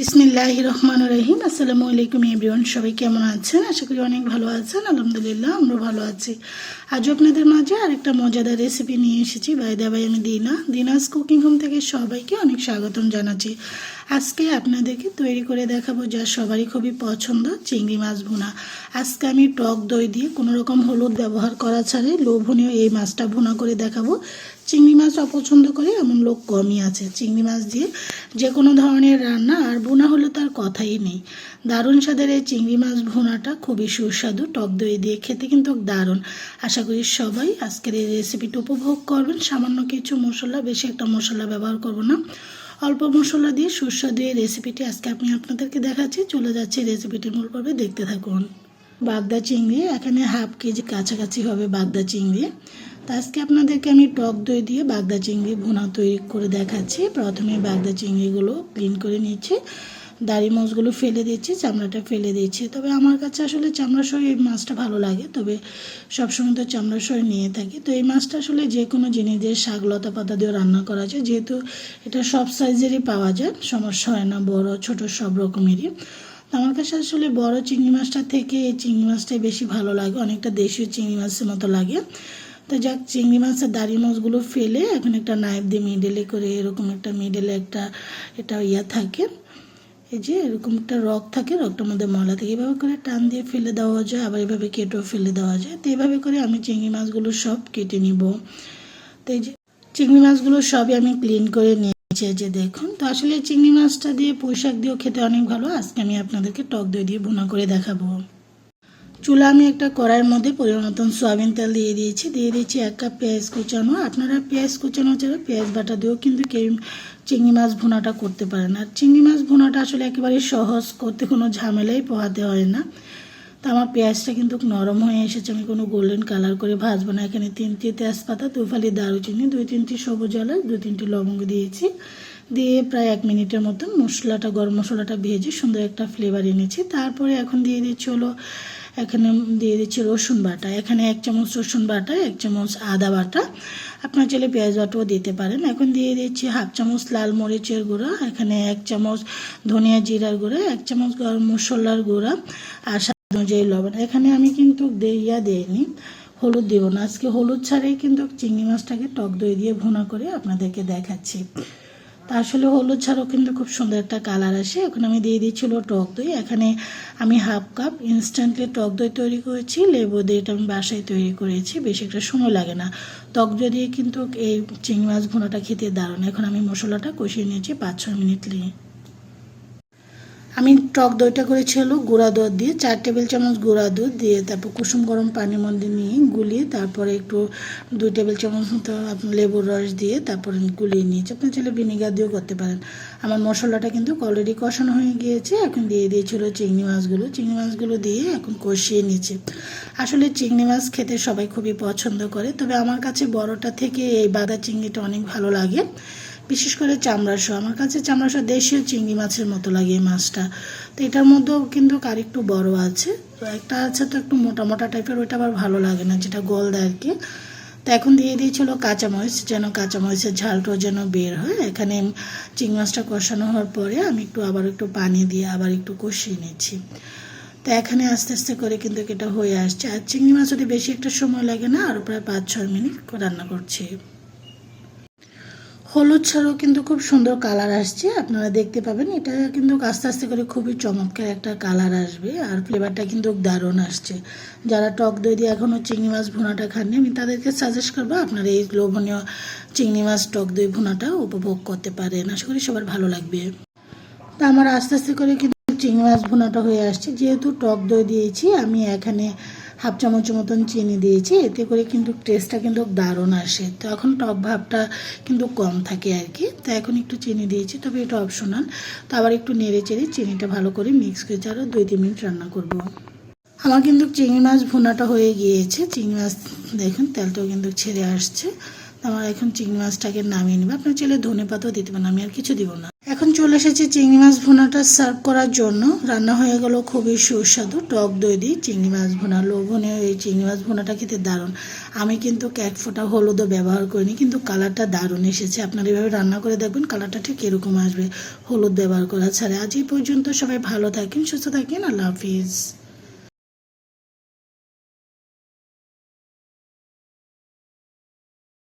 বিসমিল্লাহ রহমান রহিম। আসসালামু আলাইকুম এভরিওয়ান, সবাই কেমন আছেন? আশা করি অনেক ভালো আছেন। আলহামদুলিল্লাহ আমরা ভালো আছি। আজও আপনাদের মাঝে আরেকটা মজাদার রেসিপি নিয়ে এসেছি। ভাই দাবাই আমি দিনা। দিনাস কুকিং হোম থেকে সবাইকে অনেক স্বাগতম জানাচ্ছি। আজকে আপনাদেরকে তৈরি করে দেখাবো যা সবারই খুবই পছন্দ, চিংড়ি মাছ ভুনা। আজকে আমি টক দই দিয়ে কোনো রকম হলুদ ব্যবহার করা ছাড়াই লোভনীয় এই মাছটা ভুনা করে দেখাবো। চিংড়ি মাছ অপছন্দ করে, এমন লোক কমই আছে। চিংড়ি মাছ দিয়ে যে কোনো ধরনের রান্না, আর বোনা হলে তার কথাই নেই। দারুণ স্বাদের এই চিংড়ি মাছ ভুনাটা খুবই সুস্বাদু, টক দই দিয়ে খেতে কিন্তু দারুণ। আশা করি সবাই আজকের এই রেসিপিটা উপভোগ করবেন। সামান্য কিছু মশলা, বেশি একটা মশলা ব্যবহার করব না। অল্প মশলা দিয়ে সুস্বাদু এই রেসিপিটি আজকে আমি আপনাদেরকে দেখাচ্ছি। চলে যাচ্ছি রেসিপিটির মূল পর্বে। দেখতে থাকুন। বাগদা চিংড়ি, এখানে হাফ কেজি কাছাকাছি হবে বাগদা চিংড়ি। তো আজকে আপনাদেরকে আমি টক দই দিয়ে বাগদা চিংড়ি ভুনা তৈরি করে দেখাচ্ছি। প্রথমে বাগদা চিংড়িগুলো ক্লিন করে নিচ্ছি। দাড়ি মাছগুলো ফেলে দিচ্ছি, চামড়াটা ফেলে দিচ্ছি। তবে আমার কাছে আসলে চামড়া সহ এই মাছটা ভালো লাগে, তবে সবসময় তো চামড়া সহ নিয়ে থাকি। তো এই মাছটা আসলে যে কোনো জিনিস দিয়ে শাক, লতা পাতা দিয়ে রান্না করা যায়। যেহেতু এটা সব সাইজেরই পাওয়া যায়, সমস্যা হয় না, বড়, ছোট, সব রকমেরই। আমার কাছে আসলে বড় চিংড়ি মাছটা থেকে এই চিংড়ি মাছটাই বেশি ভালো লাগে, অনেকটা দেশীয় চিংড়ি মাছের মতো লাগে। তো যাক, চিংড়ি মাছের দাড়ি মাছগুলো ফেলে এখন একটা নাইফ দিয়ে মিডেলে করে এরকম একটা মিডেলে একটা এটা ইয়া থাকে, এই যে এরকম একটা রক থাকে, রকটার মধ্যে ময়লা থাকে। এভাবে করে টান দিয়ে ফেলে দেওয়া যায়, আবার এভাবে কেটেও ফেলে দেওয়া যায়। তো এভাবে করে আমি চিংড়ি মাছগুলো সব কেটে নিব। তো এই যে চিংড়ি মাছগুলো সবই আমি ক্লিন করে নিয়েছি এই যে দেখুন, তো আসলে চিংড়ি মাছটা দিয়ে পুঁইশাক দিয়েও খেতে অনেক ভালো। আজকে আমি আপনাদেরকে টক দই দিয়ে ভুনা করে দেখাবো। চুলা আমি একটা কড়াইয়ের মধ্যে পরিমাণ মতন সয়াবিন তেল দিয়ে দিয়েছি। দিয়ে দিয়েছি এক কাপ পেঁয়াজ কুচানো। আপনারা পেঁয়াজ কুচানো ছাড়া পেঁয়াজ বাটা দিয়েও কিন্তু কেউ চিংড়ি মাছ ভুনাটা করতে পারেন। আর চিংড়ি মাছ ভুনাটা আসলে একেবারে সহজ, করতে কোনো ঝামেলাই পোহাতে হয় না। তো আমার পেঁয়াজটা কিন্তু নরম হয়ে এসেছে। আমি কোনো গোল্ডেন কালার করে ভাজবো না। এখানে তিনটি তেজপাতা, দু ফালি দারুচিনি, দুই তিনটি সবুজ এলাচ দুই তিনটি লবঙ্গ দিয়েছি। দিয়ে প্রায় এক মিনিটের মতন মশলাটা, গরম মশলাটা ভেজে সুন্দর একটা ফ্লেভার এনেছি। তারপরে এখন দিয়ে দিচ্ছি হলো, এখানে দিয়ে দিচ্ছি রসুন বাটা। এখানে এক চামচ রসুন বাটা, এক চামচ আদা বাটা। আপনার চাইলে পেঁয়াজ বাটাও দিতে পারেন। এখন দিয়ে দিচ্ছি হাফ চামচ লাল মরিচের গুঁড়া, এখানে এক চামচ ধনিয়া জিরার গুঁড়া, এক চামচ গরম মশলার গুঁড়া, আর অনুযায়ী লবণ, এখানে আমি কিন্তু ইয়া দিইনি, হলুদ দেবো না। আজকে হলুদ ছাড়াই কিন্তু চিংড়ি মাছটাকে টক দই দিয়ে ভুনা করে আপনাদেরকে দেখাচ্ছি। তা আসলে হলুদ ছাড়াও কিন্তু খুব সুন্দর একটা কালার আসে। এখন আমি দিয়ে দিচ্ছিল টক দই। এখানে আমি হাফ কাপ ইনস্ট্যান্টলি টক দই তৈরি করেছি, লেবু দিয়ে এটা আমি বাসায় তৈরি করেছি, বেশি একটা সময় লাগে না। টক দই দিয়ে কিন্তু এই চিংড়ি মাছ ভুনাটা খেতে দারুণ। এখন আমি মশলাটা কষিয়ে নিয়েছি পাঁচ ছয় মিনিট নিয়ে আমি টক দইটা করেছি হলো গুঁড়া দুধ দিয়ে, চার টেবিল চামচ গুঁড়া দুধ দিয়ে, তারপর কুসুম গরম পানির মধ্যে নিয়ে গুলিয়ে, তারপরে একটু দুই টেবিল চামচ মতো লেবুর রস দিয়ে তারপরে গুলিয়ে নিয়েছি। আপনি চাইলে ভিনেগার দিয়েও করতে পারেন। আমার মশলাটা কিন্তু অলরেডি কষানো হয়ে গিয়েছে, এখন দিয়ে দিয়েছিল চিংড়ি মাছগুলো। চিংড়ি মাছগুলো দিয়ে এখন কষিয়ে নিয়েছি। আসলে চিংড়ি মাছ খেতে সবাই খুবই পছন্দ করে, তবে আমার কাছে বড়টা থেকে এই বাদা চিংড়িটা অনেক ভালো লাগে। বিশেষ করে চামড়াসহ আমার কাছে চামড়াসহ দেশীয় চিংড়ি মাছের মতো লাগে এই মাছটা। তো এটার মধ্যেও কিন্তু কার একটু বড় আছে। তো একটা আছে তো একটু মোটা মোটা টাইপের, ওইটা আবার ভালো লাগে না, যেটা গোল দেয় আর কি। তো এখন দিয়ে দিয়েছিল কাঁচামরিচ, যেন কাঁচামরিচের ঝালটাও যেন বের হয়। এখানে চিংড়ি মাছটা কষানো হওয়ার পরে আমি একটু আবার একটু পানি দিয়ে আবার একটু কষিয়ে নিচ্ছি। তো এখানে আস্তে আস্তে করে কিন্তু এটা হয়ে আসছে। আর চিংড়ি মাছ যদি বেশি একটা সময় লাগে না, আরও প্রায় পাঁচ ছয় মিনিট রান্না করছি। হলুদ ছাড়াও কিন্তু খুব সুন্দর কালার আসছে, আপনারা দেখতে পাবেন। এটা কিন্তু আস্তে আস্তে করে খুবই চমৎকার একটা কালার আসবে, আর ফ্লেভারটা কিন্তু দারুণ আসছে। যারা টক দই দিয়ে এখনও চিংড়ি মাছ ভুনাটা খাননি, আমি তাদেরকে সাজেস্ট করব আপনারা এই লোভনীয় চিংড়ি মাছ, টক দই ভুনাটা উপভোগ করতে পারেন। আশা করি সবার ভালো লাগবে। তা আমার আস্তে আস্তে করে কিন্তু চিংড়ি মাছ ভুনাটা হয়ে আসছে। যেহেতু টক দই দিয়েছি, আমি এখানে হাফ চামচ মতন চিনি দিয়েছি, এতে করে কিন্তু টেস্টটা কিন্তু দারুণ আসে। তো এখন টক ভাবটা কিন্তু কম থাকে আর কি। তো এখন একটু চিনি দিয়েছি, তবে এটা অপশনাল তো আবার একটু নেড়ে চেড়ে চিনিটা ভালো করে মিক্স করে আরও দুই তিন মিনিট রান্না করব। আমার কিন্তু চিংড়ি মাছ ভুনাটা হয়ে গিয়েছে। চিংড়ি মাছ দেখুন, তেলটাও কিন্তু ছেড়ে আসছে। আমার এখন চিংড়ি মাছটাকে নামিয়ে নেবে। আপনার চাইলে ধনে পাতাও দিতে পারেন, আমি আর কিছু দিব না। এখন চলে এসেছে চিংড়ি মাছ ভুনাটা সার্ভ করার জন্য। রান্না হয়ে গেল খুবই সুস্বাদু। টক দই দিয়ে চিংড়ি মাছ ভোনা। লোভনীয় এই চিংড়ি মাছ ভুনাটা খেতে দারুণ। আমি কিন্তু এক ফোঁটা হলুদও ব্যবহার করিনি, কিন্তু কালারটা দারুণ এসেছে। আপনারা এভাবে রান্না করে দেখবেন, কালারটা ঠিক এরকম আসবে। হলুদ ব্যবহার করা ছাড়া। আজ এই পর্যন্ত সবাই ভালো থাকেন, সুস্থ থাকেন। আল্লাহ হাফিজ।